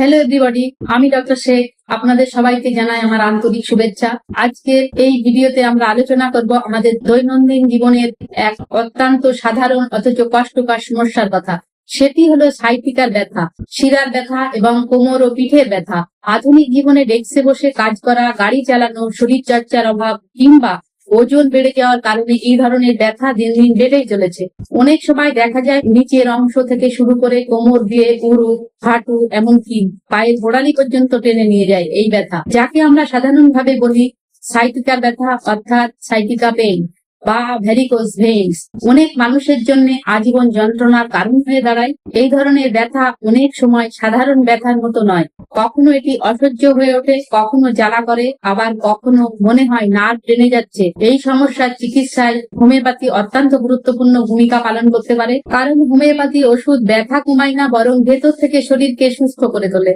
Hello everybody আমি doctor Sheikh আপনাদের সবাইকে জানাই আমার আন্তরিক শুভেচ্ছা। আজকে এই ভিডিওতে আমরা আলোচনা করব আমাদের দৈনন্দিন জীবনের এক অত্যন্ত সাধারণ অথচ কষ্টকর সমস্যার কথা। সেটি হলো সাইটিকার ব্যথা, শিরার ব্যথা এবং কোমর ও পিঠের ব্যথা। আধুনিক জীবনে ডেস্কে বসে কাজ করা, গাড়ি চালানো শরীর চর্চার অভাব কিংবা ওজন বেড়ে যাওয়ার কারণে এই ধরনের ব্যথা দিন দিন বেড়েই চলেছে। অনেক সময় দেখা যায় নিচের অংশ থেকে শুরু করে কোমর দিয়ে উরু, হাঁটু, এমনকি পায়ের গোড়ালি পর্যন্ত টেনে নিয়ে যায় এই ব্যথা, যাকে আমরা সাধারণভাবে বলি সাইটিকা ব্যথা অর্থাৎ সাইটিকা পেইন। বা ভ্যারিকোজ ভেইনস অনেক মানুষের জন্য আজীবন যন্ত্রণার কারণ হয়ে দাঁড়ায়। এই ধরনের ব্যথা অনেক সময় সাধারণ ব্যথার মতো নয়। কখনো এটি অসহ্য হয়ে ওঠে, কখনো জ্বালা করে, আবার কখনো মনে হয় নার্ভ টেনে যাচ্ছে। এই সমস্যার চিকিৎসায় হোমিওপ্যাথি অত্যন্ত গুরুত্বপূর্ণ ভূমিকা পালন করতে পারে। কারণ হোমিওপ্যাথি ওষুধ ব্যথা কমায় না, বরং ভেতর থেকে শরীরকে সুস্থ করে তোলে।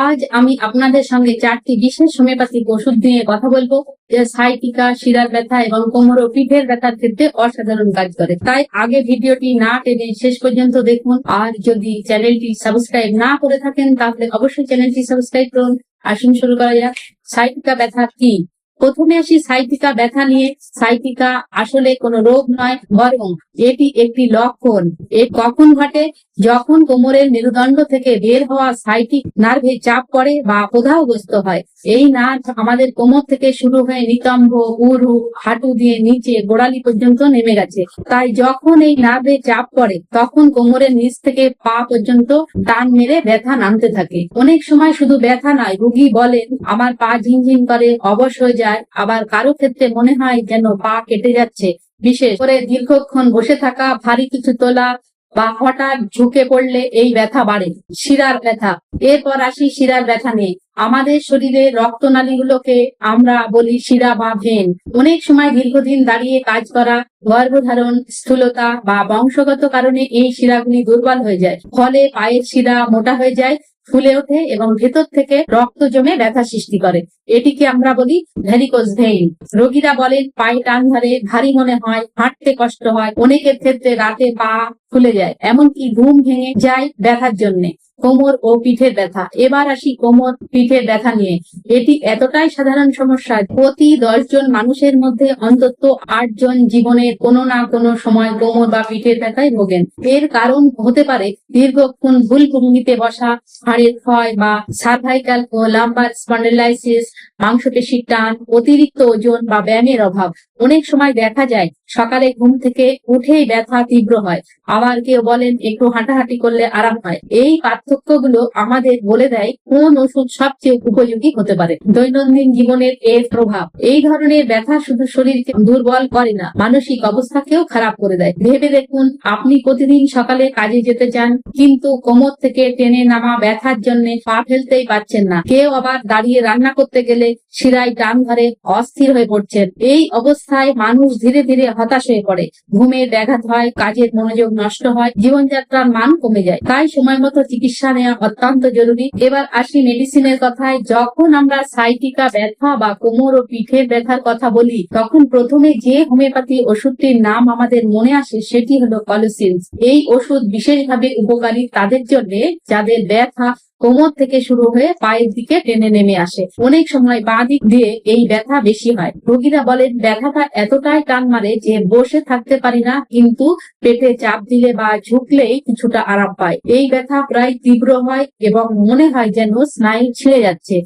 আজ আমি আপনাদের সঙ্গে চারটি বিশেষ হোমিওপ্যাথিক ওষুধ নিয়ে কথা বলব, যা সাইটিকা, শিরার ব্যথা এবং কোমর ও পিঠের ব্যথার ক্ষেত্রে অসাধারণ কাজ করে। তাই আগে ভিডিওটি না টেনে শেষ পর্যন্ত দেখুন। আর যদি চ্যানেলটি সাবস্ক্রাইব না করে থাকেন, তাহলে অবশ্যই চ্যানেলটি সাবস্ক্রাইব করুন। আসুন শুরু করা যাক। সাইটিকা ব্যথা কি? প্রথমে আসি সাইটিকা ব্যথা নিয়ে। সাইটিকা আসলে কোনো রোগ নয়, বরং এটি একটি লক্ষণ। এ কখন ঘটে? যখন কোমরের মেরুদণ্ড থেকে বের হওয়া সাইটিক নার্ভে চাপ পড়ে বা প্রদাহগ্রস্ত হয়, এই নার্ভ আমাদের কোমর থেকে শুরু হয়ে নিতম্ব, উরু, হাঁটু দিয়ে নিচে গোড়ালি পর্যন্ত নেমে গেছে। তাই যখন এই নার্ভে চাপ পড়ে, তখন কোমরের নিচ থেকে পা পর্যন্ত টান মেরে ব্যথা নামতে থাকে। অনেক সময় শুধু ব্যথা নয়, রুগী বলেন, আমার পা ঝিনঝিন করে, অবশ হয়ে যায়। আবার কারও ক্ষেত্রে মনে হয় যেন পা কেটে যাচ্ছে। বিশেষ করে দীর্ঘক্ষণ বসে থাকা, ভারী কিছু তোলা বা হঠাৎ ঝুঁকে পড়লে এই ব্যথা বাড়ে, শিরার ব্যথা। এরপর আসি শিরার ব্যথা নিয়ে। আমাদের শরীরে রক্তনালীগুলোকে আমরা বলি শিরা বা ভেন। অনেক সময় দীর্ঘদিন দাঁড়িয়ে কাজ করা, গর্ভধারণ, স্থূলতা বা বংশগত কারণে এই শিরাগুলি দুর্বল হয়ে যায়। ফলে পায়ের শিরা মোটা হয়ে যায়, ফুলে ওঠে এবং ভেতর থেকে রক্ত জমে ব্যথা সৃষ্টি করে। এটিকে আমরা বলি ভ্যারিকোজ ভেইন। রোগীরা বলেন, পায়ে টান ধরে ভারী মনে হয়, হাঁটতে কষ্ট হয়। অনেকের ক্ষেত্রে রাতে পা ফুলে যায়। এমনকি ঘুম ভেঙে যায় ব্যথার জন্য। কোমর ও পিঠের ব্যথা। এবার আসি কোমর, পিঠের ব্যথা নিয়ে। এটি এতটাই সাধারণ সমস্যা, প্রতি দশ জন মানুষের মধ্যে অন্তত আট জন জীবনের কোনো না কোনো সময় কোমর বা পিঠের ব্যথায় ভোগেন। এর কারণ হতে পারে দীর্ঘক্ষণ ভুল ভঙ্গিতে বসা, হাড়ের ক্ষয় বা সার্ভাইকাল ও লাম্বার স্পন্ডেলাইসিস মাংসপেশির টান, অতিরিক্ত ওজন বা ব্যায়ামের অভাব। অনেক সময় দেখা যায়, সকালে ঘুম থেকে উঠেই ব্যথা তীব্র হয়। আবার কেউ বলেন, একটু হাঁটাহাঁটি করলে আরাম হয়। এই পার্থক্যগুলো আমাদের বলে দেয়, কোন ওষুধ সবচেয়ে উপযোগী হতে পারে। দৈনন্দিন জীবনের এর প্রভাব। এই ধরনের ব্যথা শুধু শরীরকে দুর্বল করে না, মানসিক অবস্থাকেও খারাপ করে দেয়। ভেবে দেখুন, আপনি প্রতিদিন সকালে কাজে যেতে চান, কিন্তু কোমর থেকে টেনে নামা ব্যথার জন্য পা ফেলতেই পারছেন না। কেউ আবার দাঁড়িয়ে রান্না করতে গেলে শিরায় টান ধরে অস্থির হয়ে পড়ছেন এই অবস্থায় মানুষ ধীরে ধীরে হতাশ হয়ে পড়ে। ঘুমের ব্যাঘাত হয়, কাজের মনোযোগ নষ্ট হয়, জীবনযাত্রার মান কমে যায়। তাই সময় মতো চিকিৎসা নেওয়া অত্যন্ত জরুরি। এবার আসি মেডিসিনের কথায়। যখন আমরা সাইটিকা ব্যথা বা কোমর ও পিঠের ব্যথার কথা বলি, তখন প্রথমে যে হোমিওপ্যাথি ওষুধটির নাম আমাদের মনে আসে সেটি হলো কলোসিনস এই ওষুধ বিশেষভাবে উপকারী তাদের জন্য, যাদের ব্যথা কোমর থেকে শুরু হয়ে পায়ের দিকে টেনে নেমে আসে। অনেক সময় বাঁ দিক দিয়ে এই ব্যথা বেশি হয়। রোগীরা বলেন, ব্যথাটা এতটাই টান মারে যে বসে থাকতে পারি না, কিন্তু পেটে চাপ দিলে বা ঝুঁকলেই কিছুটা আরাম পায়। এই ব্যথা প্রায় তীব্র হয় এবং মনে হয় যেন স্নায়ু ছিঁড়ে যাচ্ছে।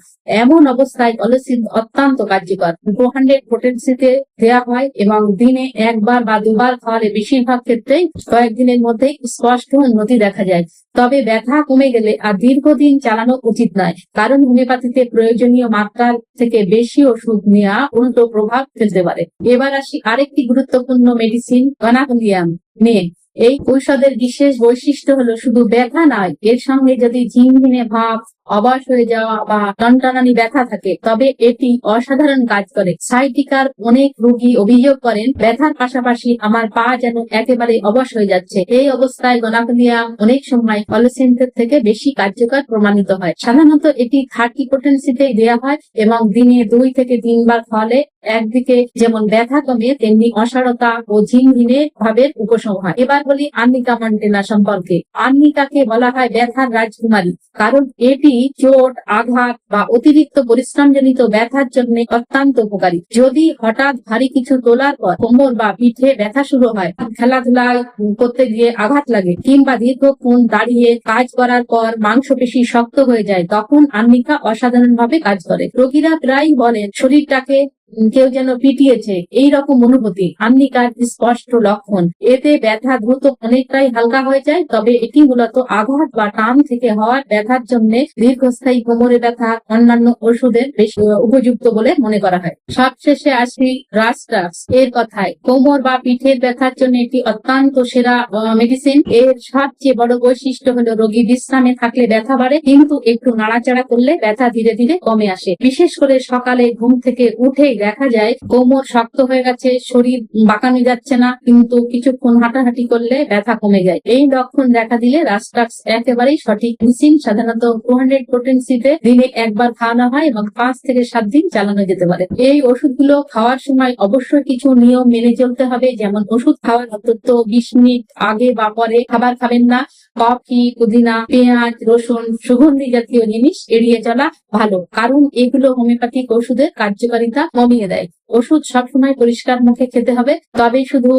এমন অবস্থায় কলসিন অত্যন্ত কার্যকর। টু হান্ড্রেড পোটেন্সিতে দেওয়া হয় এবং দিনে একবার বা দুবার খাওয়ালে বেশিরভাগ ক্ষেত্রেই কয়েকদিনের মধ্যে স্পষ্ট উন্নতি দেখা যায়। তবে ব্যথা কমে গেলে আর দীর্ঘদিন চালানো উচিত নয়। কারণ হোমিওপ্যাথিতে প্রয়োজনীয় মাত্রার থেকে বেশি ওষুধ নেওয়া উল্টো প্রভাব ফেলতে পারে। এবার আসি আরেকটি গুরুত্বপূর্ণ মেডিসিন কনাকুলিয়াম নিয়ে এই ঔষধের বিশেষ বৈশিষ্ট্য হলো শুধু ব্যথা নয়, এর সঙ্গে যদি ঝিনঝিনে ভাব, অবাস হয়ে যাওয়া বা টনটনানি ব্যথা থাকে, তবে এটি অসাধারণ কাজ করে। সাইটিকার অনেক রোগী অভিযোগ করেন, ব্যথার পাশাপাশি আমার পা যেন একেবারে অবশ হয়ে যাচ্ছে। এই অবস্থায় গলাকলিয়া অনেক সময় কলোসেন্টের থেকে বেশি কার্যকর প্রমাণিত হয়। সাধারণত এটি থার্টি পোটেন্সিতেই দেওয়া হয় এবং দিনে দুই থেকে তিনবার ফলে একদিকে যেমন ব্যথা কমে, তেমনি অসারতা ও ঝিনঝিনে ভাবের উপশম হয় এবার বলি আন্নিকা মন্টেনা সম্পর্কে। আন্নিকাকে বলা হয় ব্যথার রাজকুমারী। কারণ এটি চোট, আঘাত বা অতিরিক্ত পরিশ্রমজনিত ব্যথার জন্য অত্যন্ত উপকারী। যদি হঠাৎ ভারী কিছু তোলার পর কোমর বা পিঠে ব্যথা শুরু হয় খেলাধুলা করতে গিয়ে আঘাত লাগে কিংবা দীর্ঘক্ষণ দাঁড়িয়ে কাজ করার পর মাংসপেশি শক্ত হয়ে যায়, তখন আন্নিকা অসাধারণভাবে কাজ করে। রোগীরা প্রায় বলেন শরীরটাকে কেউ যেন পিটিয়েছে এই রকম অনুভূতি। আন্নিকার স্পষ্ট লক্ষণ। এতে ব্যথা দ্রুত অনেকটাই হালকা হয়ে যায়, তবে এটি মূলত আঘাত বা টান থেকে হওয়ার ব্যথার জন্য দীর্ঘস্থায়ী কোমরে ব্যথা, অন্যান্য ওষুধের বেশি উপযুক্ত বলে মনে করা হয়। সবশেষে আসি রাস্টাস এর কথায়। কোমর বা পিঠের ব্যথার জন্য এটি অত্যন্ত সেরা মেডিসিন এর সবচেয়ে বড় বৈশিষ্ট্য হলো রোগী বিশ্রামে থাকলে ব্যথা বাড়ে, কিন্তু একটু নাড়াচাড়া করলে ব্যথা ধীরে ধীরে কমে আসে। বিশেষ করে সকালে ঘুম থেকে উঠেই দেখা যায়, কোমর শক্ত হয়ে গেছে, শরীর বাঁকানো যাচ্ছে না, কিন্তু কিছুক্ষণ হাঁটাহাঁটি করলে ব্যথা কমে যায়। এই লক্ষণ দেখা দিলে রাস্টাক্স একেবারেই সঠিক মেডিসিন সাধারণত টু হান্ড্রেড পোটেন্সিতে দিনে একবার খাওয়ানো হয় এবং পাঁচ থেকে সাত দিন চালানো যেতে পারে। এই ওষুধগুলো খাওয়ার সময় অবশ্যই কিছু নিয়ম মেনে চলতে হবে, যেমন ওষুধ খাওয়ার অন্তত বিশ মিনিট আগে বা পরে খাবার খাবেন না। কফি, পুদিনা, পেঁয়াজ, রসুন, সুগন্ধি জাতীয় জিনিস এড়িয়ে চলা ভালো, কারণ এগুলো হোমিওপ্যাথিক ওষুধের কার্যকারিতা কমিয়ে দেয়। ওষুধ সবসময় পরিষ্কার মুখে খেতে হবে তবে শুধু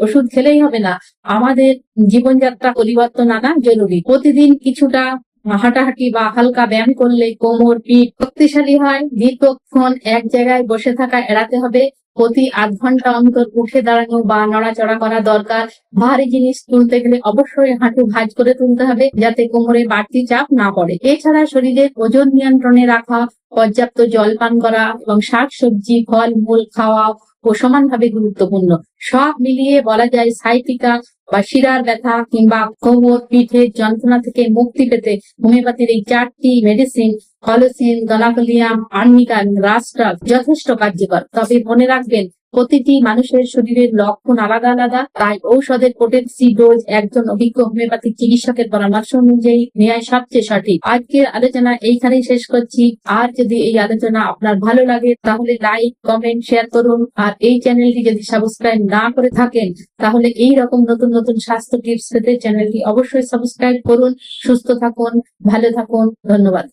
ওষুধ খেলেই হবে না। আমাদের জীবনযাত্রা পরিবর্তন আনা জরুরি। প্রতিদিন কিছুটা হাঁটাহাঁটি বা হালকা ব্যায়াম করলে কোমর, পিঠ শক্তিশালী হয়। দীর্ঘক্ষণ এক জায়গায় বসে থাকা এড়াতে হবে। প্রতি আধ ঘণ্টা অন্তর উঠে দাঁড়ানো বা নড়াচড়া করা দরকার। ভারী জিনিস তুলতে গেলে অবশ্যই হাঁটু ভাঁজ করে তুলতে হবে যাতে কোমরে বাড়তি চাপ না পড়ে। এছাড়া শরীরের ওজন নিয়ন্ত্রণে রাখা, পর্যাপ্ত জল পান করা এবং শাক সবজি ফল মূল খাওয়া ও সমানভাবে গুরুত্বপূর্ণ। সব মিলিয়ে বলা যায় সাইটিকা বা শিরার ব্যথা কিংবা কোমর পিঠের যন্ত্রণা থেকে মুক্তি পেতে হোমিওপ্যাথির এই চারটি মেডিসিন কলোসিন গলাকলিয়াম আর্নিকান রাস্টাল যথেষ্ট কার্যকর। তবে মনে রাখবেন প্রতিটি মানুষের শরীরের লক্ষণ আলাদা আলাদা, তাই ঔষধের পোটেন্সি ডোজ একজন অভিজ্ঞ হোমিওপ্যাথিক চিকিৎসকের পরামর্শ অনুযায়ী নেওয়াই সবচেয়ে সঠিক। আজকের আলোচনা এইখানেই শেষ করছি। আর যদি এই আলোচনা আপনার ভালো লাগে, তাহলে লাইক কমেন্ট শেয়ার করুন। আর এই চ্যানেলটি যদি সাবস্ক্রাইব না করে থাকেন, তাহলে এই রকম নতুন নতুন স্বাস্থ্য টিপস পেতে চ্যানেলটি অবশ্যই সাবস্ক্রাইব করুন। সুস্থ থাকুন, ভালো থাকুন, ধন্যবাদ।